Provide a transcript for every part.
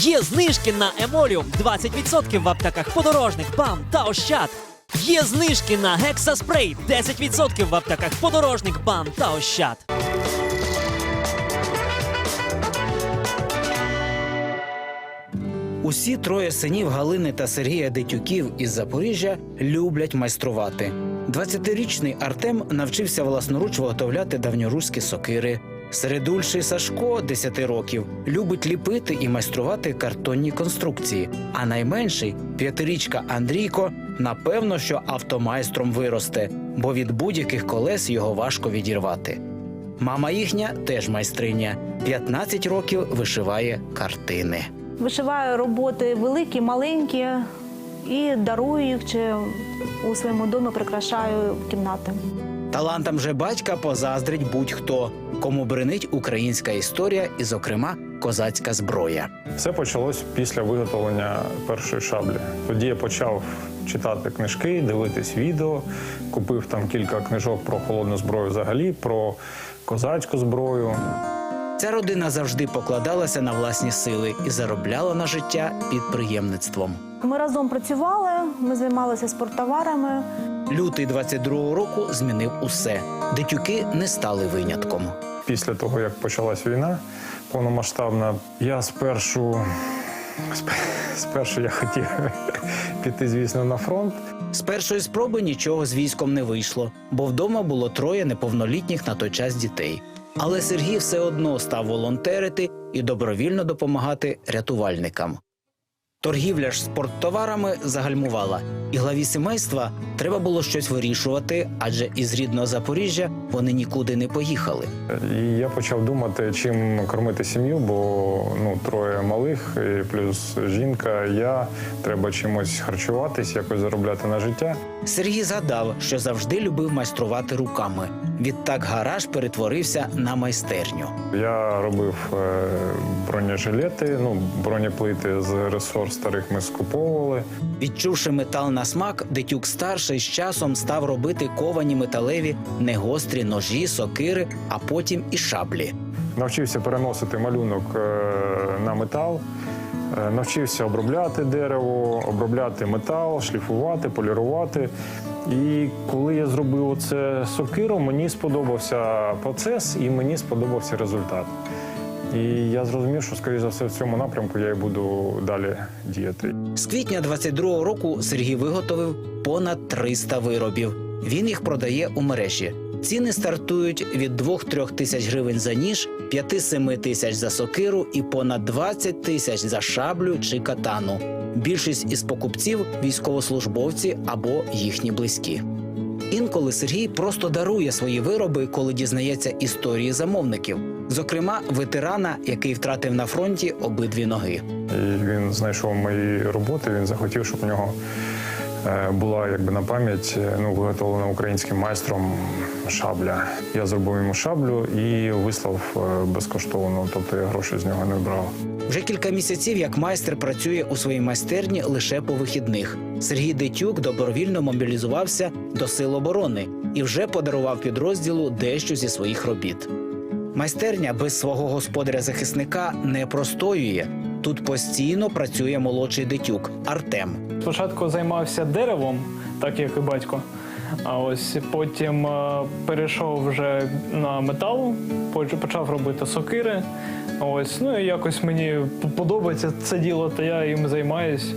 Є знижки на емоліум 20% в аптеках подорожник, бам та ощад. Є знижки на гексаспрей 10% в аптеках подорожник, бам та ощад. Усі троє синів Галини та Сергія Дитюків із Запоріжжя люблять майструвати. 20-річний Артем навчився власноруч виготовляти давньоруські сокири. Середульший Сашко, 10 років, любить ліпити і майструвати картонні конструкції. А найменший п'ятирічка Андрійко, напевно, що автомайстром виросте, бо від будь-яких колес його важко відірвати. Мама їхня теж майстриня. 15 років вишиває картини. Вишиваю роботи великі, маленькі і дарую їх чи у своєму домі прикрашаю кімнати. Талантам же батька позаздрить будь-хто, кому бренить українська історія і, зокрема, козацька зброя. Все почалось після виготовлення першої шаблі. Тоді я почав читати книжки, дивитись відео, купив там кілька книжок про холодну зброю взагалі, про козацьку зброю. Ця родина завжди покладалася на власні сили і заробляла на життя підприємництвом. Ми разом працювали, ми займалися спорттоварами. Лютий 22-го року змінив усе. Дитюки не стали винятком. Після того, як почалась війна повномасштабна, я спершу, спершу я хотів піти, звісно, на фронт. З першої спроби нічого з військом не вийшло, бо вдома було троє неповнолітніх на той час дітей. Але Сергій все одно став волонтерити і добровільно допомагати рятувальникам. Торгівля ж спорттоварами загальмувала, і главі сімейства треба було щось вирішувати, адже із рідного Запоріжжя вони нікуди не поїхали. І я почав думати, чим кормити сім'ю, бо ну троє малих, і плюс жінка, я треба чимось харчуватись, якось заробляти на життя. Sергій згадав, що завжди любив майструвати руками. Відтак гараж перетворився на майстерню. Я робив е, бронежилети, ну бронеплити з ресор старих ми скуповували. Відчувши метал на смак, дитюк старший з часом став робити ковані металеві негострі ножі, сокири, а потім і шаблі. Навчився переносити малюнок е, на метал. е, Навчився обробляти дерево, обробляти метал, шліфувати, полірувати. І коли я зробив оце сокиру, мені сподобався процес і мені сподобався результат. І я зрозумів, що, скоріш за все, в цьому напрямку я і буду далі діяти. З квітня 22-го року Сергій виготовив понад 300 виробів. Він їх продає у мережі. Ціни стартують від 2-3 тисяч гривень за ніж, 5-7 тисяч за сокиру і понад 20 тисяч за шаблю чи катану. Більшість із покупців військовослужбовці або їхні близькі. Інколи Сергій просто дарує свої вироби, коли дізнається історії замовників, зокрема ветерана, який втратив на фронті обидві ноги. І він знайшов мої роботи. Він захотів, щоб у нього е, була якби на пам'ять е, ну, виготовлена українським майстром шабля. Я зробив йому шаблю і вислав е, безкоштовно, тобто я грошей з нього не брав. Вже кілька місяців як майстер працює у своїй майстерні лише по вихідних. Сергій Дитюк добровільно мобілізувався до сил оборони і вже подарував підрозділу дещо зі своїх робіт. Майстерня без свого господаря-захисника не простоює. Тут постійно працює молодший дитюк Артем. Спочатку займався деревом, так як і батько. А ось потім е, перейшов вже на метал, почав робити сокири. Ось, ну і якось мені подобається це діло, то я їм займаюсь.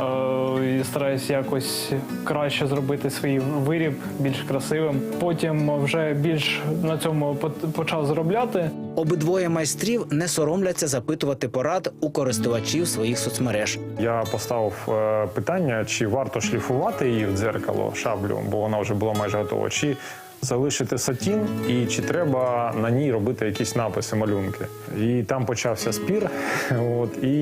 Е, І стараюсь якось краще зробити свій виріб більш красивим. Потім вже більш на цьому почав заробляти. Обидвоє майстрів не соромляться запитувати порад у користувачів своїх соцмереж. Я поставив е, питання, чи варто шліфувати її в дзеркало шаблю, бо вона вже була майже готова, чи залишити сатін, і чи треба на ній робити якісь написи, малюнки. І там почався спір. От і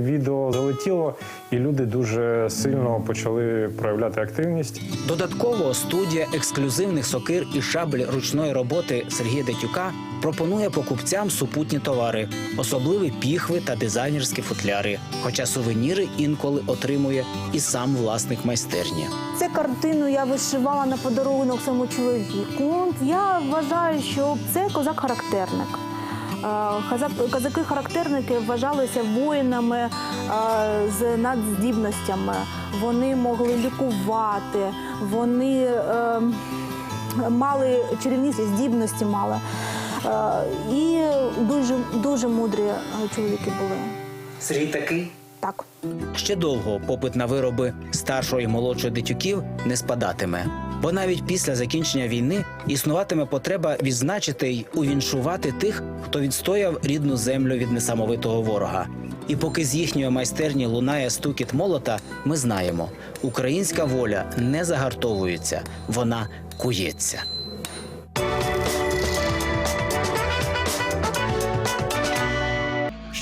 відео залетіло, і люди дуже сильно почали проявляти активність. Додатково студія ексклюзивних сокир і шабль ручної роботи Сергія Дитюка пропонує покупцям супутні товари, особливі піхви та дизайнерські футляри. Хоча сувеніри інколи отримує і сам власник майстерні. Цю картину я вишивала на подарунок своєму чоловіку. Я вважаю, що це козак-характерник. Хаза- Казаки-характерники вважалися воїнами е, з надздібностями. Вони могли лікувати, вони е, мали чарівні здібності мали. Е, І дуже, дуже мудрі е, чоловіки були. Сергій такий. Так. Ще довго попит на вироби старшого і молодшого дитюків не спадатиме. Бо навіть після закінчення війни існуватиме потреба відзначити й увіншувати тих, хто відстояв рідну землю від несамовитого ворога. І поки з їхньої майстерні лунає стукіт молота, ми знаємо, українська воля не загартовується, вона кується.